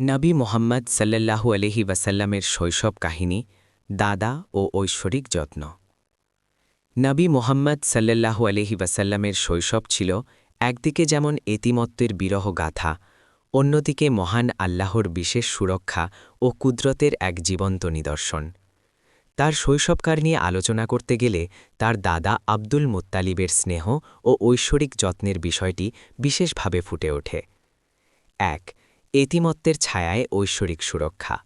নবী মোহাম্মদ সাল্লাল্লাহু আলহি ওয়াসাল্লামের শৈশব কাহিনী, দাদা ও ঐশ্বরিক যত্ন। নবী মোহাম্মদ সাল্লাল্লাহু আলহি ওয়াসাল্লামের শৈশব ছিল একদিকে যেমন এতিমত্বের বিরহ গাথা, অন্যদিকে মহান আল্লাহর বিশেষ সুরক্ষা ও কুদরতের এক জীবন্ত নিদর্শন। তার শৈশবকার নিয়ে আলোচনা করতে গেলে তার দাদা আব্দুল মুত্তালিবের স্নেহ ও ঐশ্বরিক যত্নের বিষয়টি বিশেষভাবে ফুটে ওঠে। এক এতিমত্বের ছায়ায় ঐশ্বরিক সুরক্ষা।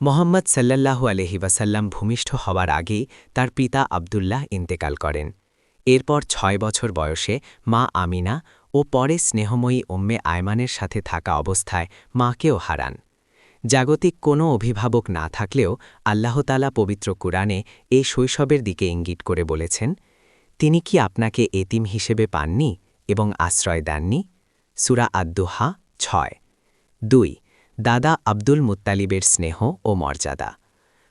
মোহাম্মদ সাল্লাল্লাহু আলহি ওয়াসাল্লাম ভূমিষ্ঠ হওয়ার আগেই তার পিতা আবদুল্লাহ ইন্তেকাল করেন। এরপর ছয় বছর বয়সে মা আমিনা ও পরে স্নেহময়ী ওম্মে আয়মানের সাথে থাকা অবস্থায় মাকেও হারান। জাগতিক কোনো অভিভাবক না থাকলেও আল্লাহতালা পবিত্র কুরআনে এই শৈশবের দিকে ইঙ্গিত করে বলেছেন, তিনি কি আপনাকে এতিম হিসেবে পাননি এবং আশ্রয় দেননি? সুরা আদ্দুহা ছয়। দুই, দাদা আব্দুল মুত্তালিবের স্নেহ ও মর্যাদা।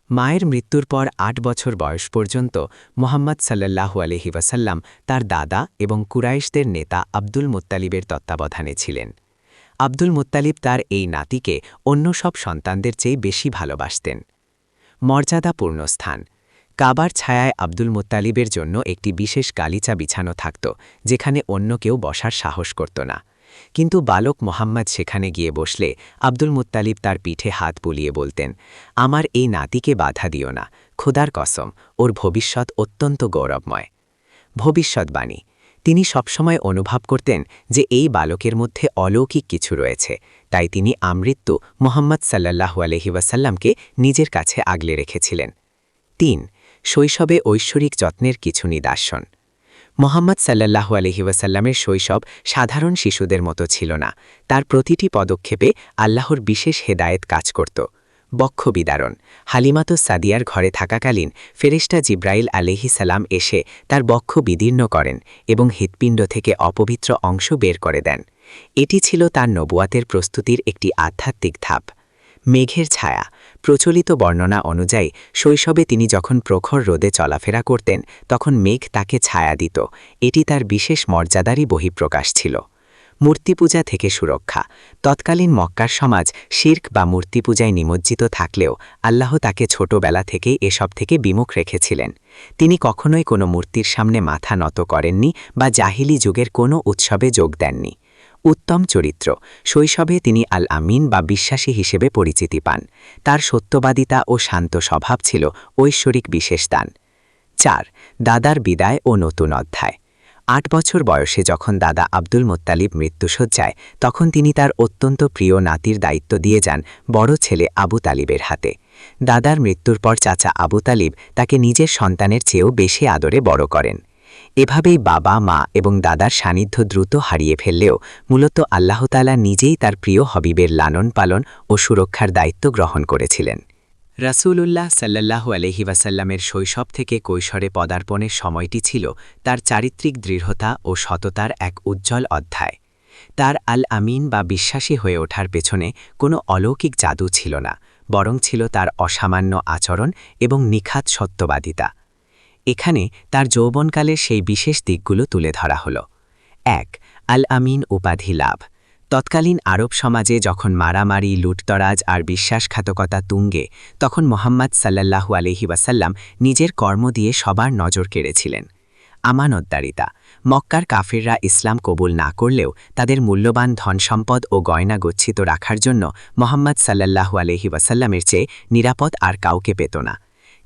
মায়ের মৃত্যুর পর আট বছর বয়স পর্যন্ত মোহাম্মদ সাল্লাল্লাহু আলহি ওয়াসাল্লাম তার দাদা এবং কুরাইশদের নেতা আব্দুল মুত্তালিবের তত্ত্বাবধানে ছিলেন। আব্দুল মুত্তালিব তার এই নাতিকে অন্য সব সন্তানদের চেয়ে বেশি ভালোবাসতেন। মর্যাদাপূর্ণ স্থান। কাবার ছায়ায় আব্দুল মুত্তালিবের জন্য একটি বিশেষ গালিচা বিছানো থাকত, যেখানে অন্য কেউ বসার সাহস করত না। কিন্তু বালক মোহাম্মদ সেখানে গিয়ে বসলে আব্দুল মুত্তালিব তার পিঠে হাত বুলিয়ে বলতেন, আমার এই নাতিকে বাধা দিও না, খোদার কসম, ওর ভবিষ্যৎ অত্যন্ত গৌরবময়। ভবিষ্যৎবাণী। তিনি সবসময় অনুভব করতেন যে এই বালকের মধ্যে অলৌকিক কিছু রয়েছে, তাই তিনি আমৃত্যু মোহাম্মদ সাল্লাহু আলহি ওয়াসাল্লামকে নিজের কাছে আগলে রেখেছিলেন। তিন, শৈশবে ঐশ্বরিক যত্নের কিছু নিদর্শন। মোহাম্মদ সাল্লাহু আলহি ওয়াসাল্লামের শৈশব সাধারণ শিশুদের মতো ছিল না। তার প্রতিটি পদক্ষেপে আল্লাহর বিশেষ হেদায়েত কাজ করত। বক্ষ বিদারণ। হালিমাতো সাদিয়ার ঘরে থাকাকালীন ফেরেস্টা জিব্রাইল আলহি সালাম এসে তার বক্ষ বিদীর্ণ করেন এবং হৃৎপিণ্ড থেকে অপবিত্র অংশ বের করে দেন। এটি ছিল তার নবুয়াতের প্রস্তুতির একটি আধ্যাত্মিক ধাপ। মেঘের ছায়া। প্রচলিত বর্ণনা অনুযায়ী, শৈশবে তিনি যখন প্রখর রোদে চলাফেরা করতেন, তখন মেঘ তাকে ছায়া দিত। এটি তার বিশেষ মর্যাদারই বহিঃপ্রকাশ ছিল। মূর্তিপূজা থেকে সুরক্ষা। তৎকালীন মক্কার সমাজ শির্ক বা মূর্তিপূজায় নিমজ্জিত থাকলেও আল্লাহ তাকে ছোটবেলা থেকেই এসব থেকে বিমুখ রেখেছিলেন। তিনি কখনোই কোনো মূর্তির সামনে মাথা নত করেননি বা জাহিলি যুগের কোনো উৎসবে যোগ দেননি। উত্তম চরিত্র। শৈশবে তিনি আল আমিন বা বিশ্বাসী হিসেবে পরিচিতি পান। তার সত্যবাদিতা ও শান্ত স্বভাব ছিল ঐশ্বরিক বিশেষ দান। চার, দাদার বিদায় ও নতুন অধ্যায়। আট বছর বয়সে যখন দাদা আব্দুল মোত্তালিব মৃত্যুসজ্জায় তখন তিনি তার অত্যন্ত প্রিয় নাতির দায়িত্ব দিয়ে যান বড় ছেলে আবু তালিবের হাতে। দাদার মৃত্যুর পর চাচা আবু তালিব তাকে নিজের সন্তানের চেয়েও বেশি আদরে বড় করেন। এভাবেই বাবা, মা এবং দাদার সান্নিধ্য দ্রুত হারিয়ে ফেললেও মূলত আল্লাহতালা নিজেই তার প্রিয় হবিবের লালন পালন ও সুরক্ষার দায়িত্ব গ্রহণ করেছিলেন। রাসূলুল্লাহ সাল্লাল্লাহু আলহি ওয়াসাল্লামের শৈশব থেকে কৈশোরে পদার্পণের সময়টি ছিল তার চারিত্রিক দৃঢ়তা ও সততার এক উজ্জ্বল অধ্যায়। তার আল আমিন বা বিশ্বাসী হয়ে ওঠার পেছনে কোনো অলৌকিক জাদু ছিল না, বরং ছিল তার অসামান্য আচরণ এবং নিখাত সত্যবাদিতা। এখানে তার যৌবনকালের সেই বিশেষ দিকগুলো তুলে ধরা হল। এক আল আমিন উপাধি লাভ। তৎকালীন আরব সমাজে যখন মারামারি, লুটতরাজ আর বিশ্বাসঘাতকতা তুঙ্গে, তখন মোহাম্মদ সাল্লাল্লাহু আলহি ওয়াসাল্লাম নিজের কর্ম দিয়ে সবার নজর কেড়েছিলেন। আমানতদারিতা। মক্কার কাফিররা ইসলাম কবুল না করলেও তাদের মূল্যবান ধনসম্পদ ও গয়না গচ্ছিত রাখার জন্য মোহাম্মদ সাল্লাল্লাহু আলহি ওয়াসাল্লামের চেয়ে নিরাপদ আর কাউকে পেত না।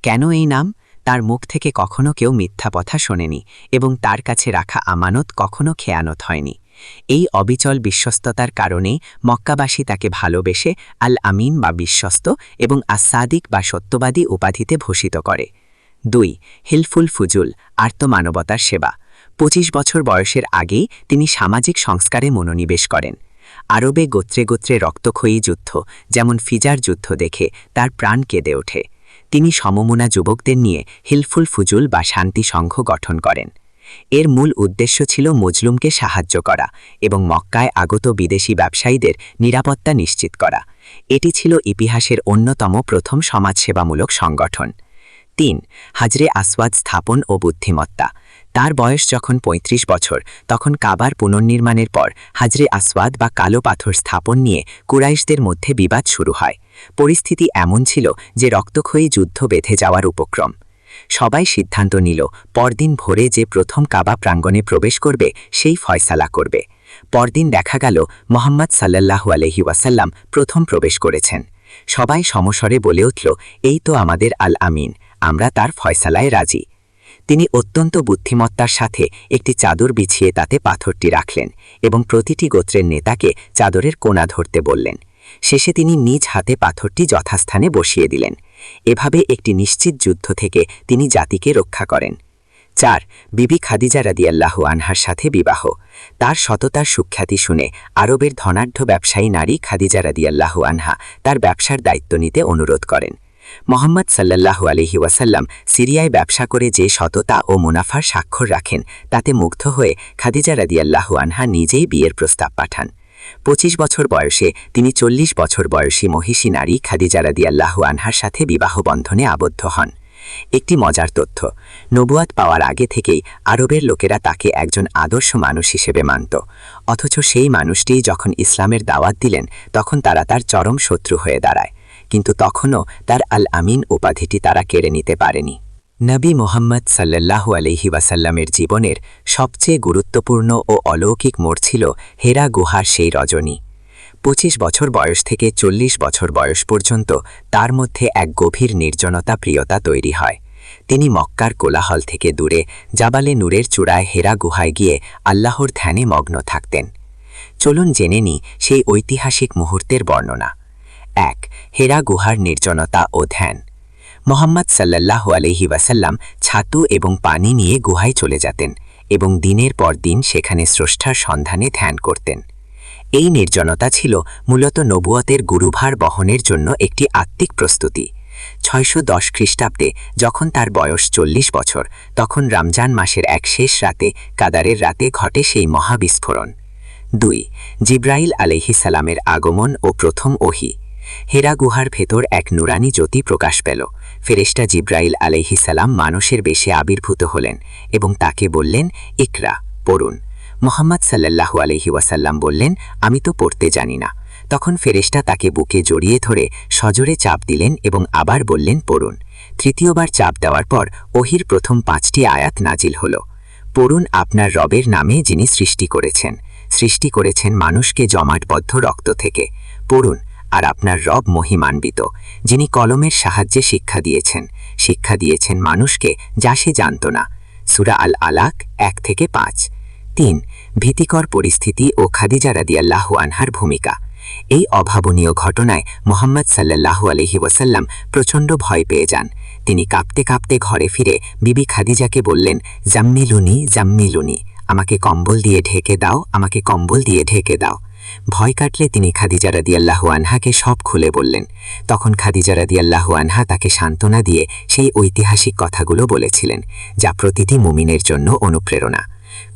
কেন এই নাম? তার মুখ থেকে কখনো কেউ মিথ্যা কথা শোনেনি এবং তার কাছে রাখা আমানত কখনো খেয়ানত হয়নি। এই অবিচল বিশ্বস্ততার কারণেই মক্কাবাসী তাকে ভালোবেসে আল আমিন বা বিশ্বস্ত এবং আসাদিক বা সত্যবাদী উপাধিতে ভূষিত করে। দুই, হিলফুল ফুজুল, আর্তমানবতার সেবা। ২৫ বছর বয়সের আগেই তিনি সামাজিক সংস্কারে মনোনিবেশ করেন। আরবে গোত্রে গোত্রে রক্তক্ষয়ী যুদ্ধ, যেমন ফিজার যুদ্ধ দেখে তার প্রাণ কেঁদে ওঠে। তিনি সমমুনা যুবকদের নিয়ে হিলফুল ফুজুল বা শান্তি সংঘ গঠন করেন। এর মূল উদ্দেশ্য ছিল মজলুমকে সাহায্য করা এবং মক্কায় আগত বিদেশি ব্যবসায়ীদের নিরাপত্তা নিশ্চিত করা। এটি ছিল ইতিহাসের অন্যতম প্রথম সমাজসেবামূলক সংগঠন। তিন, হাজরে আসওয়াদ স্থাপন ও বুদ্ধিমত্তা। তার বয়স যখন ৩৫ বছর, তখন কাবার পুনর্নির্মাণের পর হাজরে আসওয়াদ বা কালো পাথর স্থাপন নিয়ে কুরাইশদের মধ্যে বিবাদ শুরু হয়। পরিস্থিতি এমন ছিল যে রক্তক্ষয়ী যুদ্ধ বেঁধে যাওয়ার উপক্রম। সবাই সিদ্ধান্ত নিল, পরদিন ভোরে যে প্রথম কাবা প্রাঙ্গণে প্রবেশ করবে, সেই ফয়সালা করবে। পরদিন দেখা গেল, মোহাম্মদ সাল্লাল্লাহু আলহি ওয়াসাল্লাম প্রথম প্রবেশ করেছেন। সবাই সমস্বরে বলে উঠল, এই তো আমাদের আল আমিন, আমরা তার ফয়সালায় রাজি। তিনি অত্যন্ত বুদ্ধিমত্তার সাথে একটি চাদর বিছিয়ে তাতে পাথরটি রাখলেন এবং প্রতিটি গোত্রের নেতাকে চাদরের কোণা ধরতে বললেন। শেষে তিনি নিজ হাতে পাথরটি যথাস্থানে বসিয়ে দিলেন। এভাবে একটি নিশ্চিত যুদ্ধ থেকে তিনি জাতিকে রক্ষা করেন। চার, বিবি খাদিজা রাদিয়াল্লাহু আনহার সাথে বিবাহ। তার সততার সুখ্যাতি শুনে আরবের ধনাঢ্য ব্যবসায়ী নারী খাদিজা রাদিয়াল্লাহু আনহা তার ব্যবসার দায়িত্ব নিতে অনুরোধ করেন। মোহাম্মদ সাল্লাল্লাহু আলহি ওয়াসাল্লাম সিরিয়ায় ব্যবসা করে যে সততা ও মুনাফার স্বাক্ষর রাখেন, তাতে মুগ্ধ হয়ে খাদিজা রাদিয়াল্লাহু আনহা নিজেই বিয়ের প্রস্তাব পাঠান। পঁচিশ বছর বয়সে তিনি চল্লিশ বছর বয়সী মহিষী নারী খাদিজা রাদিয়াল্লাহু আনহার সাথে বিবাহ বন্ধনে আবদ্ধ হন। একটি মজার তথ্য, নবুয়াত পাওয়ার আগে থেকেই আরবের লোকেরা তাকে একজন আদর্শ মানুষ হিসেবে মানত, অথচ সেই মানুষটি যখন ইসলামের দাওয়াত দিলেন, তখন তারা তার চরম শত্রু হয়ে দাঁড়ায়। কিন্তু তখনও তার আল আমিন উপাধিটি তারা কেড়ে নিতে পারেনি। নবী মোহাম্মদ সাল্লাল্লাহু আলহি ওয়াসাল্লামের জীবনের সবচেয়ে গুরুত্বপূর্ণ ও অলৌকিক মোড় ছিল হেরা গুহার সেই রজনী। পঁচিশ বছর বয়স থেকে চল্লিশ বছর বয়স পর্যন্ত তার মধ্যে এক গভীর নির্জনতা প্রিয়তা তৈরি হয়। তিনি মক্কার কোলাহল থেকে দূরে জাবালে নূরের চূড়ায় হেরা গুহায় গিয়ে আল্লাহর ধ্যানে মগ্ন থাকতেন। চলুন জেনে নি সেই ঐতিহাসিক মুহূর্তের বর্ণনা। এক, হেরা গুহার নির্জনতা ও ধ্যান। মোহাম্মদ সাল্লাল্লাহু আলহি ওয়াসাল্লাম ছাতু এবং পানি নিয়ে গুহায় চলে যেতেন এবং দিনের পর দিন সেখানে স্রষ্টার সন্ধানে ধ্যান করতেন। এই নির্জনতা ছিল মূলত নবুয়তের গুরুভার বহনের জন্য একটি আত্মিক প্রস্তুতি। ছয়শো দশ খ্রিস্টাব্দে যখন তার বয়স চল্লিশ বছর, তখন রমজান মাসের এক শেষ রাতে কাদারের রাতে ঘটে সেই মহাবিস্ফোরণ। দুই, জিব্রাইল আলহিসালামের আগমন ও প্রথম ওহি। হেরা গুহার ভেতর এক নুরানি জ্যোতি প্রকাশ পেল। ফেরেস্টা জিব্রাইল আলহিসাল্লাম মানুষের বেশে আবির্ভূত হলেন এবং তাকে বললেন, ইকরা, পড়ুন। মোহাম্মদ সাল্লাল্লাহু আলহি ওয়াসাল্লাম বললেন, আমি তো পড়তে জানি না। তখন ফেরেস্টা তাকে বুকে জড়িয়ে ধরে সজোরে চাপ দিলেন এবং আবার বললেন, পড়ুন। তৃতীয়বার চাপ দেওয়ার পর ওহির প্রথম পাঁচটি আয়াত নাজিল হল। পড়ুন আপনার রবের নামে যিনি সৃষ্টি করেছেন। সৃষ্টি করেছেন মানুষকে জমাটবদ্ধ রক্ত থেকে। পড়ুন। আর আপনার রব মহিমান্বিত, যিনি কলমের সাহায্যে শিক্ষা দিয়েছেন। শিক্ষা দিয়েছেন মানুষকে যা সে জানত না। সুরা আল আলাক এক থেকে পাঁচ। তিন, ভীতিকর পরিস্থিতি ও খাদিজা রাদিয়াল্লাহু আনহার ভূমিকা। এই অভাবনীয় ঘটনায় মোহাম্মদ সাল্লাল্লাহু আলহি ওয়াসাল্লাম প্রচণ্ড ভয় পেয়ে যান। তিনি কাঁপতে কাঁপতে ঘরে ফিরে বিবি খাদিজাকে বললেন, জাম্মিলুনি জাম্মিলুনি, আমাকে কম্বল দিয়ে ঢেকে দাও, আমাকে কম্বল দিয়ে ঢেকে দাও। ভয় কাটলে তিনি খাদিজা রাদিয়াল্লাহু আনহাকে সব খুলে বললেন। তখন খাদিজা রাদিয়াল্লাহু আনহা তাকে সান্ত্বনা দিয়ে সেই ঐতিহাসিক কথাগুলো বলেছিলেন, যা প্রতিটি মুমিনের জন্য অনুপ্রেরণা।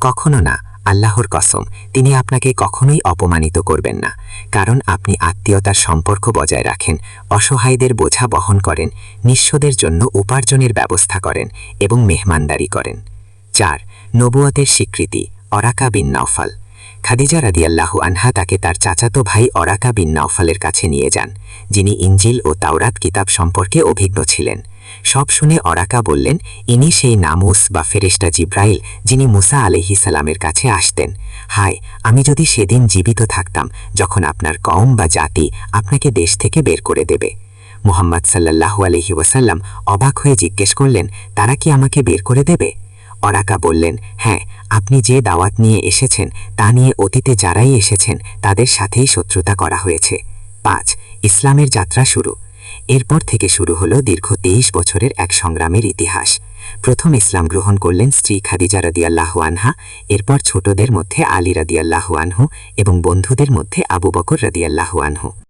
কখনো না, আল্লাহর কসম, তিনি আপনাকে কখনোই অপমানিত করবেন না, কারণ আপনি আত্মীয়তার সম্পর্ক বজায় রাখেন, অসহায়দের বোঝা বহন করেন, নিঃস্বদের জন্য উপার্জনের ব্যবস্থা করেন এবং মেহমানদারি করেন। চার, নবুয়তের স্বীকৃতি, অরাকা বিন নওফাল। খাদিজা রাদিয়াল্লাহু আনহা তাকে তার চাচাতো ভাই অরাকা বিন নওফালের কাছে নিয়ে যান, যিনি ইঞ্জিল ও তাওরাত কিতাব সম্পর্কে অভিজ্ঞ ছিলেন। সব শুনে অরাকা বললেন, ইনি সেই নামুস বা ফেরেস্টা জিব্রাইল, যিনি মুসা আলহি সালামের কাছে আসতেন। হায়, আমি যদি সেদিন জীবিত থাকতাম, যখন আপনার কম বা জাতি আপনাকে দেশ থেকে বের করে দেবে। মুহাম্মদ সাল্লাহু আলহি ওয়াসাল্লাম অবাক হয়ে জিজ্ঞেস করলেন, তারা কি আমাকে বের করে দেবে? অরাকা বললেন হ্যাঁ আপনি যে দাওয়াত নিয়ে এসেছেন, তা নিয়ে অতীতে যারাই এসেছেন, তাদের সাথেই শত্রুতা করা হয়েছে। পাঁচ, ইসলামের যাত্রা শুরু। এরপর থেকে শুরু হলো দীর্ঘ তেইশ বছরের এক সংগ্রামের ইতিহাস। প্রথম ইসলাম গ্রহণ করলেন স্ত্রী খাদিজা রাদিয়াল্লাহু আনহা, এরপর ছোটদের মধ্যে আলী রাদিয়াল্লাহু আনহু এবং বন্ধুদের মধ্যে আবু বকর রাদিয়াল্লাহু আনহু।